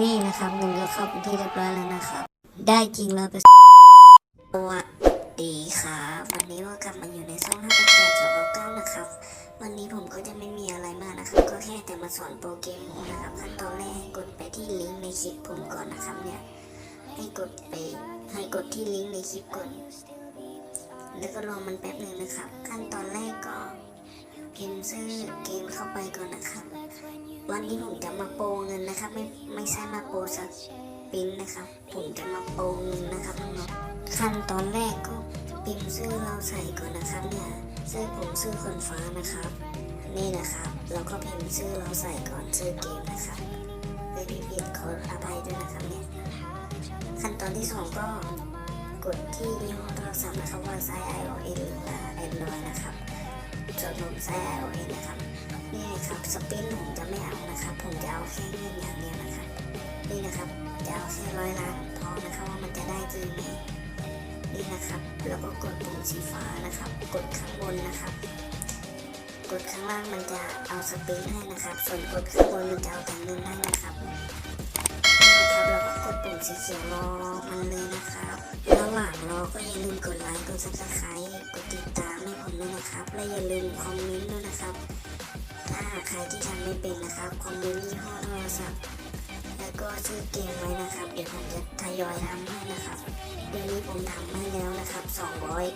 นี่นะครับเงินก็เข้าเป็นที่เรียบร้อยแล้วนะครับ ได้จริงแล้วไปสวัสดีครับวันนี้ก็กลับมาอยู่ในช่องห้าแปดสองเก้านะครับ วันนี้ผมก็จะไม่มีอะไรมากนะครับ ก็แค่แต่มาสอนโปรเกมโมนะครับขั้นตอนแรกให้กดไปที่ลิงก์ในคลิปผมก่อนนะครับเนี่ยให้กดไปให้กดที่ลิงก์ในคลิปก่อนแล้วก็รอมันแป๊บหนึ่งนะครับ ขั้นตอนแรกก็พิมพ์ชื่อเกมเข้าไปก่อนนะครับ วันนี้ผมจะมาโปรเงินนะครับ ไม่ไม่ใช่มาโปรสปินนะครับ ผมจะมาโปรเงินนะครับน้องๆขั้นตอนแรกก็พิมพ์ชื่อเราใส่ก่อนนะครับเนี่ยชื่อผมชื่อคนฟ้านะครับ นี่นะครับเราก็พิมพ์ชื่อเราใส่ก่อนชื่อเกมนะครับไม่ผิดผิดขออภัยด้วยนะครับเนี่ยขั้นตอนที่สองก็กดที่ยี่ห้อโทรศัพท์นะครับว่าใช้ iOS หรือว่า Android นะครับส่วนผมใช้ iOS นะครับนี่นะครับสปินผม เอาแค่เงินอย่างเดียวนะครับนี่นะครับจะเอาแค่ร้อยล้านพอนะครับว่ามันจะได้จริงไหมนี่นะครับแล้วก็กดปุ่มสีฟ้านะครับ กดข้างบนนะครับ กดข้างล่างมันจะเอาสปินให้นะครับ ส่วนกดข้างบนมันจะเอาแต่เงินให้นะครับนี่นะครับแล้วก็กดปุ่มสีเขียวรอมันเลยนะครับระหว่างรอก็อย่าลืมกดไลค์กดซับสไครต์กดติดตามให้ผมด้วยนะครับและอย่าลืมคอมเมนต์ด้วยนะครับ ถ้าใครที่ทำไม่เป็นนะครับคอมเมนต์ยี่ห้อโทรศัพท์แล้วก็ชื่อเกมไว้นะครับ เดี๋ยวผมจะทยอยทำให้นะครับเดี๋ยวนี้ผมทำให้แล้วนะครับ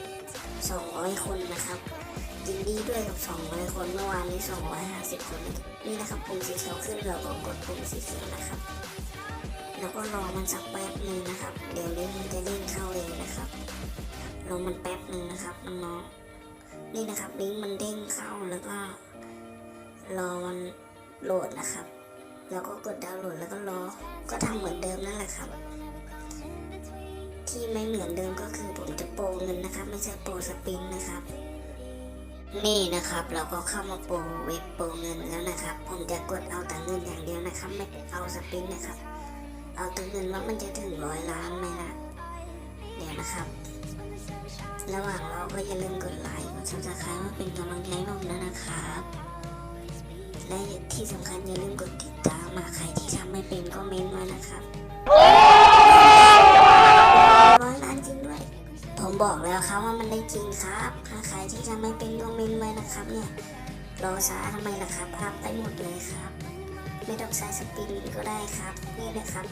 200 200 คนนะครับยินดีด้วยกับ 200 คนเมื่อวานนี้ 250 คนนี่นะครับปุ่มสีเขียวขึ้นเราก็กดปุ่มสีเขียวนะครับแล้วก็รอมันสักแป๊บหนึ่งนะครับ เดี๋ยวลิงก์มันจะเด้งเข้าเองนะครับรอมันแป๊บหนึ่งนะครับน้องๆนี่นะครับลิงก์มันเด้งเข้าแล้วก็ รอมันโหลดนะครับ แล้วก็กดดาวน์โหลดแล้วก็รอ ก็ทำเหมือนเดิมนั่นแหละครับ ที่ไม่เหมือนเดิมก็คือผมจะโปรเงินนะครับ ไม่ใช่โปรสปินนะครับ นี่นะครับเราก็เข้ามาโปรเว็บโปรเงินแล้วนะครับ ผมจะกดเอาแต่เงินอย่างเดียวนะครับ ไม่เอาสปินนะครับ เอาแต่เงินว่ามันจะถึงร้อยล้านไหมนะเดี๋ยวนะครับระหว่างเราก็อย่าลืมกดไลค์กดซับสไครต์มาเป็นกำลังใจให้ผมด้วยนะครับ และที่สำคัญอย่าลืมกดติดตามมาใครที่ทำไม่เป็นก็เม้นมานะครับร้อยล้านจริงด้วย ผมบอกแล้วครับว่ามันได้จริงครับถ้าใครที่ทำไม่เป็นก็เม้นไว้นะครับเนี่ยรอช้าทำไมล่ะครับอัพได้หมดเลยครับ ไม่ต้องใช้สปินก็ได้ครับ นี่นะครับ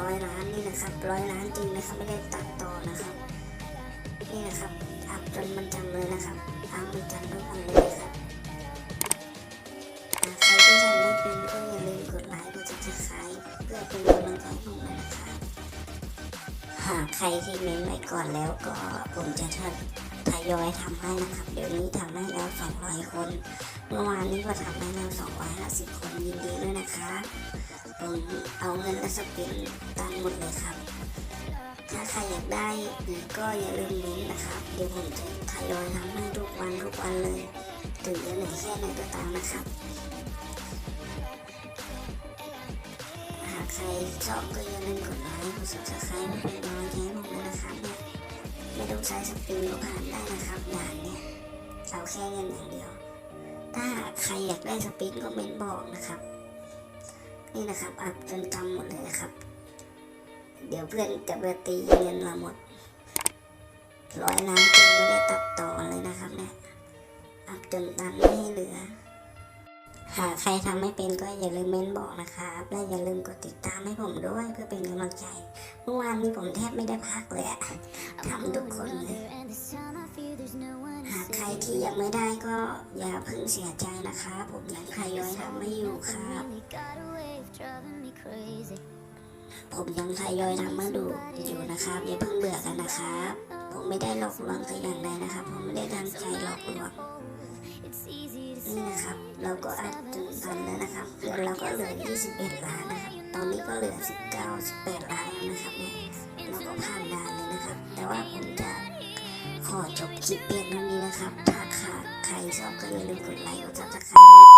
ร้อยล้านนี่นะครับร้อยล้านจริงนะครับไม่ได้ตัดต่อนะครับ นี่นะครับอัพจนมันจำเลยนะครับอัพมันจำทุกคนเลยครับ เพื่อเป็นกำลังใจให้ผมด้วยนครับหากใครที่เม้นไว้ก่อนแล้วก็ผมจะทยอยทำให้นะครับ เดี๋ยวนี้ทำให้แล้ว 200 คน เมื่อวานนี้ก็ทำให้แล้ว 250 คนยินดีด้วยนะคะผมเอาเงินและสปินตันหมดเลยครับ ถ้าใครอยากได้ก็อย่าลืมเม้นนะครับ เดี๋ยวผมจะทยอยทำให้ทุกวันทุกวันเลย ถึงจะเหนื่อยแค่ไหนก็ตามนะครับ ใครชอบก็อย่าลืมกดไลค์กด subscribe มาเป็นกำลังใจให้ผมด้วยนะครับเนี่ยไม่ต้องใช้สปริงก็ผ่านได้นะครับด่านเนี่ยเอาแค่เงินอย่างเดียว ถ้าใครอยากได้สปริงก็เมนบอกนะครับ นี่นะครับอัพจนจำหมดเลยนะครับ เดี๋ยวเพื่อนจะไปตีเงินเราหมดร้อยล้านจริงไม่ได้ตัดต่อเลยนะครับเนี่ยอัพจนตันไม่ให้เหลือ หากใครทำไม่เป็นก็อย่าลืมเม้นบอกนะครับ และอย่าลืมกดติดตามให้ผมด้วยเพื่อเป็นกำลังใจ เมื่อวานนี้ผมแทบไม่ได้พักเลยอะทำทุกคนเลย หากใครที่ยังไม่ได้ก็อย่าเพิ่งเสียใจนะคะผมยังทยอยทำไม่อยู่ครับ ผมยังทยอยทำมาดูอยู่นะครับอย่าเพิ่งเบื่อกันนะครับ ผมไม่ได้หลอกลวงใครอย่างใดนะครับ ผมไม่ได้ตั้งใจหลอกลวง นี่นะครับ เราก็อัดจนตันแล้วนะครับเงินเราก็เหลือ 21 ล้านนะครับ ตอนนี้ก็เหลือ 19 18 ล้านแล้วนะครับเนี่ยเราก็ผ่านด่านเลยนะครับ แต่ว่าผมจะขอจบคลิปเพียงเท่านี้นะครับ ถ้าขาดใครชอบก็อย่าลืมกดไลค์กดซับสไครต์